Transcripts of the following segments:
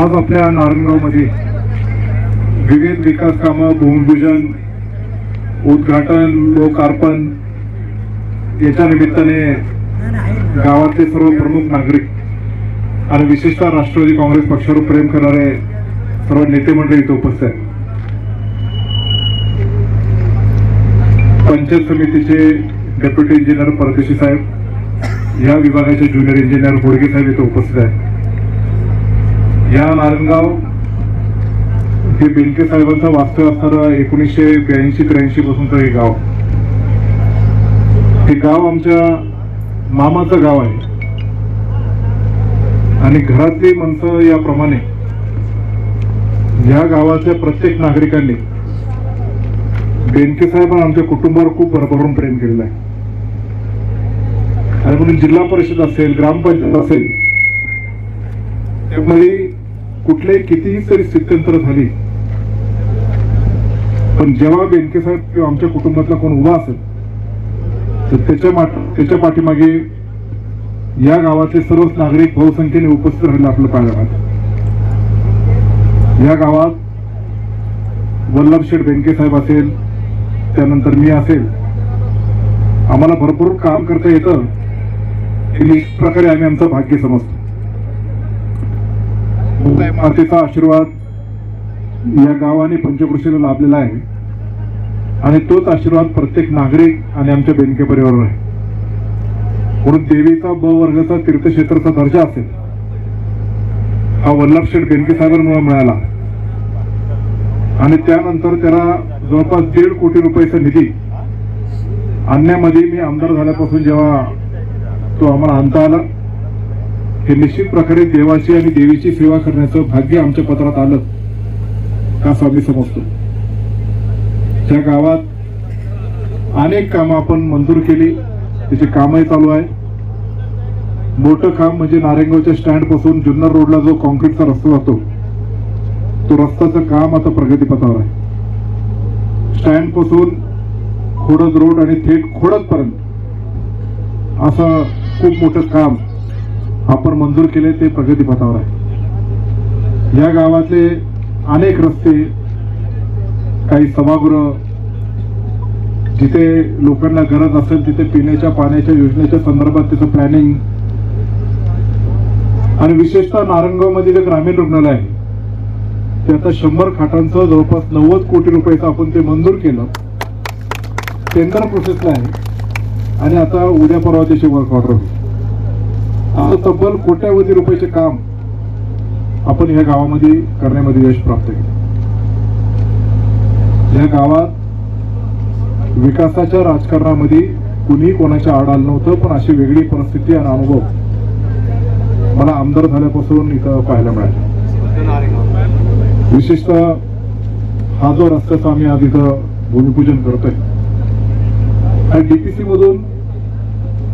आज आपल्या नारायणगावमध्ये विविध विकास कामं भूमिपूजन उद्घाटन लोकार्पण याच्या निमित्ताने गावातले सर्व प्रमुख नागरिक आणि विशेषतः राष्ट्रवादी काँग्रेस पक्षावर प्रेम करणारे सर्व नेते मंडळी इथे उपस्थित आहेत. पंचायत समितीचे डेप्युटी इंजिनियर परदेशी साहेब या विभागाचे ज्युनियर इंजिनियर बोडगे साहेब इथे उपस्थित आहेत. या नारायणगाव हे बेलके साहेबांचं वास्तव्य असणारं एकोणीसशे ब्याऐंशी त्र्याऐंशी पासूनचं हे गाव. हे गाव आमच्या मामाचं गाव आहे. आणि घरातली माणसं याप्रमाणे या गावाच्या प्रत्येक नागरिकांनी बेनके साहेब आमच्या कुटुंबावर खूप भरभरून प्रेम केलेलं आहे. आणि म्हणून जिल्हा परिषद असेल ग्रामपंचायत असेल त्यामध्ये कुठल्याही कितीही तरी स्थित्यंतर झाली पण जेव्हा बेनके साहेब किंवा आमच्या कुटुंबातला कोण उभा असेल तर त्याच्या त्याच्या पाठीमागे या गावातले सर्वच नागरिक बहुसंख्येने उपस्थित राहिले आपलं पाहिजे या गावात वल्लभशेठ बेनके साहेब असेल त्यानंतर मी असेल आम्हाला भरपूर काम करता येतं हे प्रकारे आम्ही आमचं भाग्य समजतो. मातेचा आशीर्वाद या गावाने पंचकृषीला लाभलेला आहे. आणि तोच आशीर्वाद प्रत्येक नागरिक आणि आमच्या बेनके परिवारावर आहे. म्हणून देवीचा ब वर्गाचा तीर्थक्षेत्राचा दर्जा असेल हा वल्लभ शेठ बेनके साहेबांमुळे मिळाला. आणि त्यानंतर त्याला जवळपास दीड कोटी रुपयाचा निधी आणण्यामध्ये मी आमदार झाल्यापासून जेव्हा तो आम्हाला आणता आला हे निश्चित प्रकारे देवाची आणि देवीची सेवा करण्याचं भाग्य आमच्या पत्रात आलं का असं आम्ही समजतो त्या गावात अनेक कामं आपण मंजूर केली त्याची कामही चालू आहे. मोठं काम म्हणजे नारेंगावच्या स्टँडपासून जुन्नर रोडला जो कॉन्क्रीटचा रस्ता जातो तो रस्त्याचं काम आता प्रगतीपथावर आहे. स्टँडपासून खोडद रोड आणि थेट खोडदपर्यंत असं खूप मोठं काम आपण मंजूर केले ते प्रगतीपथावर आहे. या गावातले अनेक रस्ते काही सभागृह जिथे लोकांना गरज असेल तिथे पिण्याच्या पाण्याच्या योजनेच्या संदर्भात त्याचं प्लॅनिंग आणि विशेषतः नारंगावमध्ये जे ग्रामीण रुग्णालय आहे ते आता शंभर खाटांचं जवळपास नव्वद कोटी रुपयाचं आपण ते मंजूर केलं. टेंडर प्रोसेसला आहे. आणि आता उद्या परवा त्याची वर्क ऑर्डर होईल. असं तब्बल कोट्यावधी रुपयाचे काम आपण ह्या गावामध्ये करण्यामध्ये यश प्राप्त केले. या गावात विकासाच्या राजकारणामध्ये कुणी कोणाच्या आड आलं नव्हतं पण अशी वेगळी परिस्थिती आणि अनुभव मला आमदार झाल्यापासून इथं पाहायला मिळाले. विशेषतः हा जो रस्त्याचा आम्ही आज इथं भूमिपूजन करतोय आणि डीपीसी मधून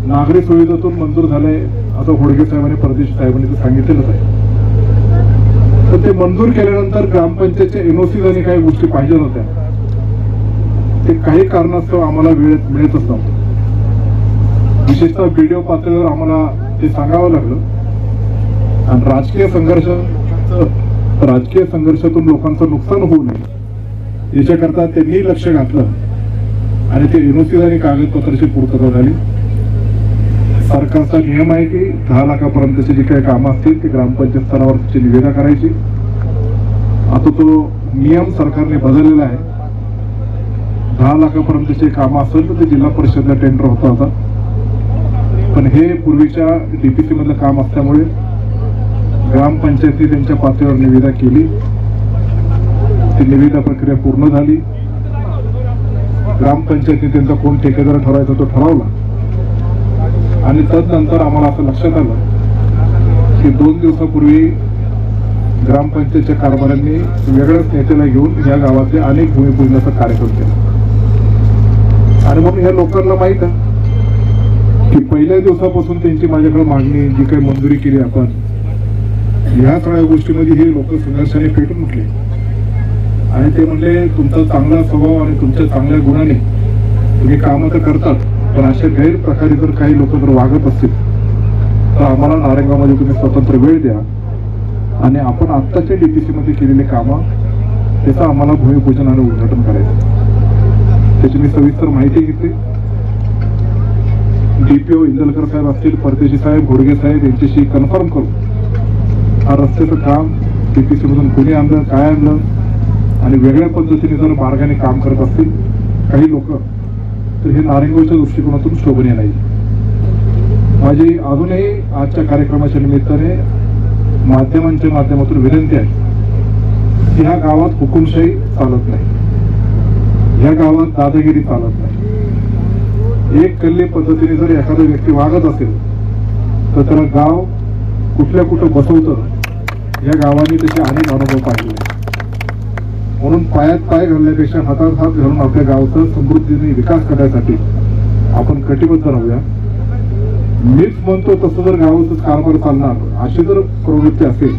नागरी सुविधेतून मंजूर झालंय. असं होडगे साहेबांनी परदेश साहेबांनी ते सांगितलेलंच आहे. तर ते मंजूर केल्यानंतर ग्रामपंचायतच्या एनओसी आणि काही गोष्टी पाहिजे नव्हत्या ते काही कारणास्तव आम्हाला वेळ मिळतच नव्हतं. विशेषतः व्हिडिओ पातळीवर आम्हाला ते सांगावं लागलं. आणि राजकीय संघर्ष राजकीय संघर्षातून लोकांचं नुकसान होऊ नये याच्याकरता त्यांनी लक्ष घातलं. आणि ते एनओसी आणि कागदपत्राची पूर्तता झाली. सरकारचा नियम आहे की दहा लाखापर्यंतची जी काही कामं असतील ती ग्रामपंचायत स्तरावर त्याची निविदा करायची. आता तो नियम सरकारने बदललेला आहे. दहा लाखापर्यंतचे कामं असेल तर ते जिल्हा परिषदला टेंडर होतं आता. पण हे पूर्वीच्या डीपीसी मधलं काम असल्यामुळे ग्रामपंचायती त्यांच्या पातळीवर निविदा केली. ती निविदा प्रक्रिया पूर्ण झाली. ग्रामपंचायतीने त्यांचा कोण ठेकेदार ठरवायचा तो ठरवला. आणि तदनंतर आम्हाला असं लक्षात आलं की दोन दिवसापूर्वी ग्रामपंचायतच्या कारभाऱ्यांनी वेगळ्याच नेत्याला घेऊन या गावातले अनेक भूमिपूजनाचा कार्यक्रम केला. आणि म्हणून ह्या लोकांना माहीत आहे की पहिल्या दिवसापासून त्यांची माझ्याकडे मागणी जी काही मंजुरी केली आपण ह्या सगळ्या गोष्टीमध्ये हे लोक संघर्षाने पेटून उठले. आणि ते म्हणले तुमचा चांगला स्वभाव आणि तुमच्या चांगल्या गुणाने तुम्ही कामं तर करतात पण अशा गैरप्रकारे जर काही लोक जर वागत असतील तर आम्हाला नारंगामध्ये तुम्ही स्वतंत्र वेळ द्या. आणि आपण आत्ताच्या डीपीसी मध्ये केलेले कामं त्याचं आम्हाला भूमिपूजन आणि उद्घाटन करायचं त्याची मी सविस्तर माहिती घेतली डीपीओ इंदलकर साहेब असतील परदेशी साहेब घोडगे साहेब यांच्याशी कन्फर्म करू. हा रस्त्याचं काम डीपीसी मधून कोणी आणलं काय आणलं आणि वेगळ्या पद्धतीने जर मार्गाने काम करत असतील काही लोक तर हे नारिंगावच्या दृष्टिकोनातून शोभनीय नाही. माझी अजूनही आजच्या कार्यक्रमाच्या निमित्ताने माध्यमांच्या माध्यमातून विनंती आहे की ह्या गावात हुकुमशाही चालत नाही. ह्या गावात दादागिरी चालत नाही. एक कल्ले पद्धतीने जर एखादा व्यक्ती वागत असेल तर त्याला गाव कुठल्या कुठं बसवतं या गावाने त्याचे अनेक अनुभव पाहिले. म्हणून पायात पाय घालण्यापेक्षा हातात हात घालून आपल्या गावचा समृद्धीने विकास करण्यासाठी आपण कटिबद्ध राहूया. मीच म्हणतो तसं जर गावाचं कारभार चालणार अशी जर प्रवृत्ती असेल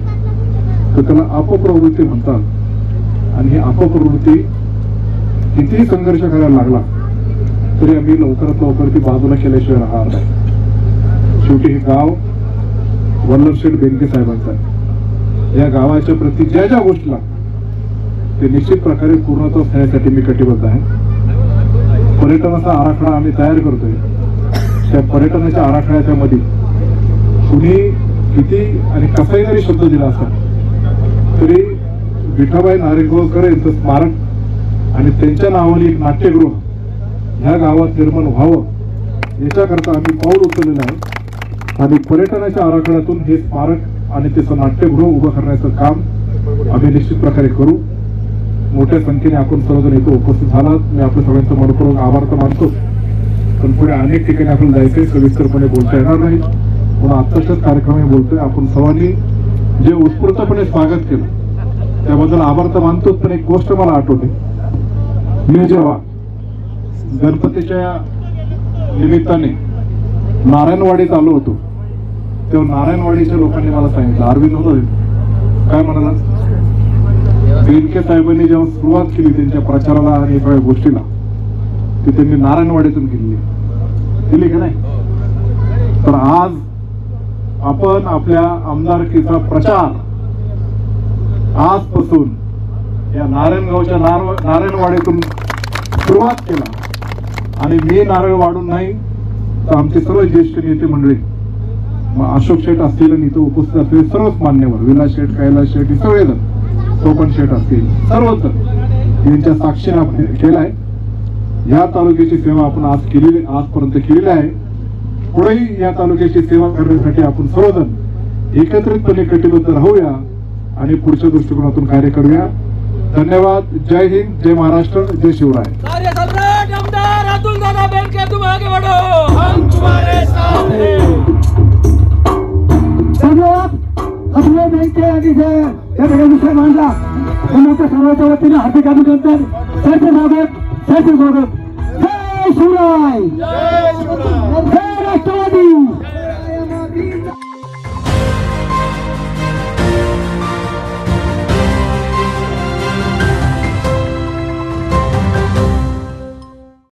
तर त्याला अपप्रवृत्ती म्हणतात. आणि ही अपप्रवृत्ती कितीही संघर्ष करायला लागला तरी आम्ही लवकरात लवकर ती बाजूला केल्याशिवाय राहणार नाही. शेवटी हे गाव वल्लभशेठ बेनके साहेबांचं आहे. या गावाच्या प्रती ज्या ज्या गोष्टीला ते निश्चित प्रकारे पूर्णत्व होण्यासाठी मी कटिबद्ध आहे. पर्यटनाचा आराखडा आम्ही तयार करतोय. त्या पर्यटनाच्या आराखड्याच्या मध्ये कुणी किती आणि कसाही जरी शब्द दिला असता तरी विठाबाई नारेगावकर यांचं स्मारक आणि त्यांच्या नावाने एक नाट्यगृह ह्या गावात निर्माण व्हावं याच्याकरता आम्ही पाऊल उचललेलं आहे. आणि पर्यटनाच्या आराखड्यातून हे स्मारक आणि त्याचं नाट्यगृह उभं करण्याचं काम आम्ही निश्चित प्रकारे करू. मोठ्या संख्येने आपण सर्वजण इथं उपस्थित झालात. मी आपल्या सगळ्यांचं मनपूर्वक आभार तर मानतो. पण पुढे अनेक ठिकाणी आपल्याला जायचंय सविस्तरपणे बोलता येणार नाही. म्हणून आत्ताच्याच कार्यक्रम बोलतोय आपण सर्वांनी. जे उत्स्फूर्तपणे स्वागत केलं त्याबद्दल आभार तर मानतोच पण एक गोष्ट मला आठवते. मी जेव्हा गणपतीच्या निमित्ताने नारायणवाडीत आलो होतो तेव्हा नारायणवाडीच्या लोकांनी मला सांगितलं अरविंद होतो काय म्हणाला? बेनके साहेबांनी जेव्हा सुरुवात केली त्यांच्या प्रचाराला आणि सगळ्या गोष्टीला ती त्यांनी नारायणवाडीतून केली दिली का नाही? तर आज आपण आपल्या आमदारकीचा प्रचार आजपासून या नारायणगावच्या नार- नारायणवाडीतून सुरुवात केला. आणि मी नारळ वाढून नाही तर आमचे सर्व ज्येष्ठ नेते मंडळी अशोक शेठ असतील आणि इथं उपस्थित असलेले सर्वच मान्यवर विलास शेठ कैलास शेठ हे सगळेजण सोपन शेठ असतील. सर्वच जण यांच्या साक्षीने आपण हे केलाय या तालुक्याची सेवा आपण आज केलेली आजपर्यंत केलेली आहे. पुढेही या तालुक्याची सेवा करण्यासाठी आपण सर्वजण एकत्रितपणे कटिबद्ध राहूया आणि पुढच्या दृष्टिकोनातून कार्य करूया. धन्यवाद. जय हिंद जय महाराष्ट्र जय शिवराय. कार्य सम्राट आमदार अतुल दादा बेनके तुम आगे बढ़ो हम तुम्हारे साथ हैं. धन्यवाद. या सगळ्या विषय मांडला. समोरच्या सर्वांच्या वतीने हार्दिक अभिनंदन. सरचे स्वागत सरचे स्वागत जय शिवराय. जय राष्ट्रवादी.